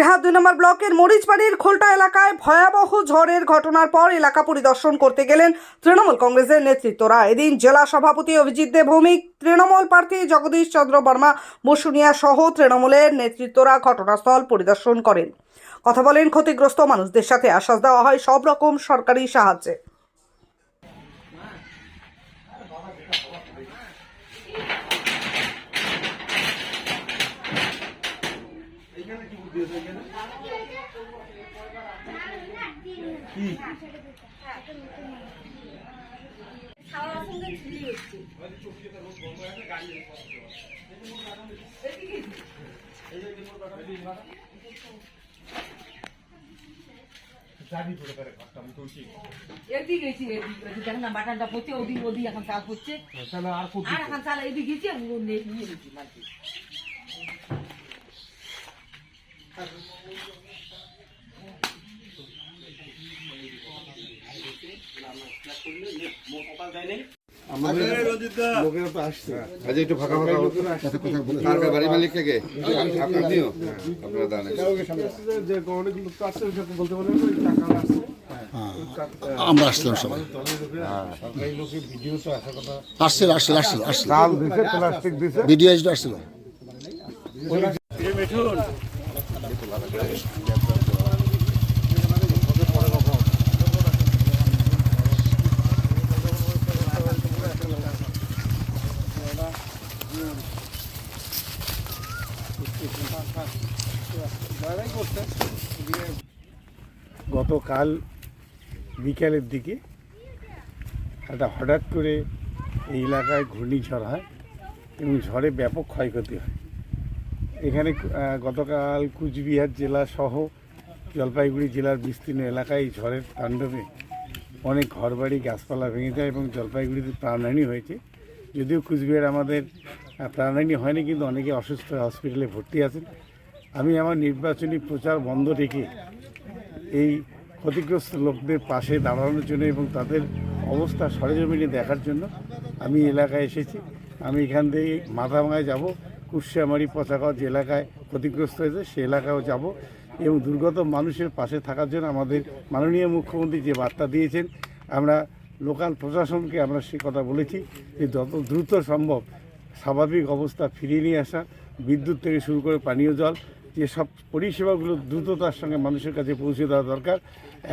কোচবিহার দুই নম্বর ব্লকের মরিচবাড়ির খোলটা এলাকায় ভয়াবহ ঝড়ের ঘটনার পর এলাকা পরিদর্শন করতে গেলেন তৃণমূল কংগ্রেসের নেতৃত্বরা। এদিন জেলা সভাপতি অভিজিৎ দেব ভৌমিক, তৃণমূল প্রার্থী জগদীশ চন্দ্র বর্মা, বসুনিয়া সহ তৃণমূলের নেতৃত্বরা ঘটনাস্থল পরিদর্শন করেন। কথা বলেন ক্ষতিগ্রস্ত মানুষদের সাথে। আশ্বাস দেওয়া হয় সব রকম সরকারি সাহায্যে। সঙ্গে ঝুলি হচ্ছে এদিকে গেছি। এদিকে দেখেন না বাটানটা পড়ছে ওদিক ওদিক এখন চাল পড়ছে আর এখন চাল এদিকে গেছি আমি নিয়ে গেছি ভিডিও আসছিল আসছিল গতকাল বিকালের দিকে একটা হঠাৎ করে এই এলাকায় ঘূর্ণিঝড় হয় এবং ঝড়ে ব্যাপক ক্ষয়ক্ষতি হয়। এখানে গতকাল কুচবিহার জেলা সহ জলপাইগুড়ি জেলার বিস্তীর্ণ এলাকায় ঝড়ের তাণ্ডবে অনেক ঘরবাড়ি, গাছপালা ভেঙে যায় এবং জলপাইগুড়িতে প্রাণহানি হয়েছে। যদিও কুচবিহার আমাদের প্রাণহানি হয়নি, কিন্তু অনেকে অসুস্থ হয়ে হসপিটালে ভর্তি আছেন। আমি আমার নির্বাচনী প্রচার বন্ধ রেখে এই ক্ষতিগ্রস্ত লোকদের পাশে দাঁড়ানোর জন্য এবং তাদের অবস্থা সরেজমিনে দেখার জন্য আমি এলাকায় এসেছি। আমি এখান থেকে মাথাভাঙায় যাব কুশিয়ামারি পচাগঞ্জ যে এলাকায় ক্ষতিগ্রস্ত হয়েছে সে এলাকায়ও যাব এবং দুর্গত মানুষের পাশে থাকার জন্য আমাদের মাননীয় মুখ্যমন্ত্রী যে বার্তা দিয়েছেন, আমরা লোকাল প্রশাসনকে আমরা সে কথা বলেছি যে যত দ্রুত সম্ভব স্বাভাবিক অবস্থা ফিরিয়ে নিয়ে আসা, বিদ্যুৎ থেকে শুরু করে পানীয় জল, যে সব পরিষেবাগুলো দ্রুততার সঙ্গে মানুষের কাছে পৌঁছে দেওয়া দরকার।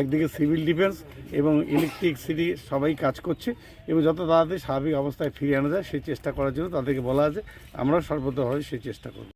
একদিকে সিভিল ডিফেন্স এবং ইলেকট্রিসিটি সবাই কাজ করছে এবং যত তাড়াতাড়ি স্বাভাবিক অবস্থায় ফিরিয়ে আনা যায়, সেই চেষ্টা করার জন্য তাদেরকে বলা আছে। আমরাও সর্বতভাবে সেই চেষ্টা করব।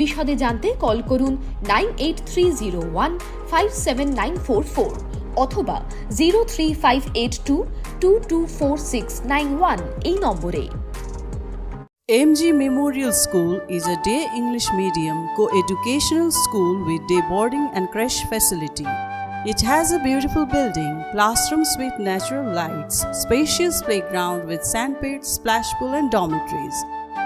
বিশদে জানতে কল করুন nine eight three zero one five seven nine four four অথবা zero three five eight two two two four six nine one এই নম্বরে MG Memorial School is a day English medium co-educational school with day boarding and creche facility. It has a beautiful building, classrooms with natural lights, spacious playground with sandpits, splash pool and dormitories,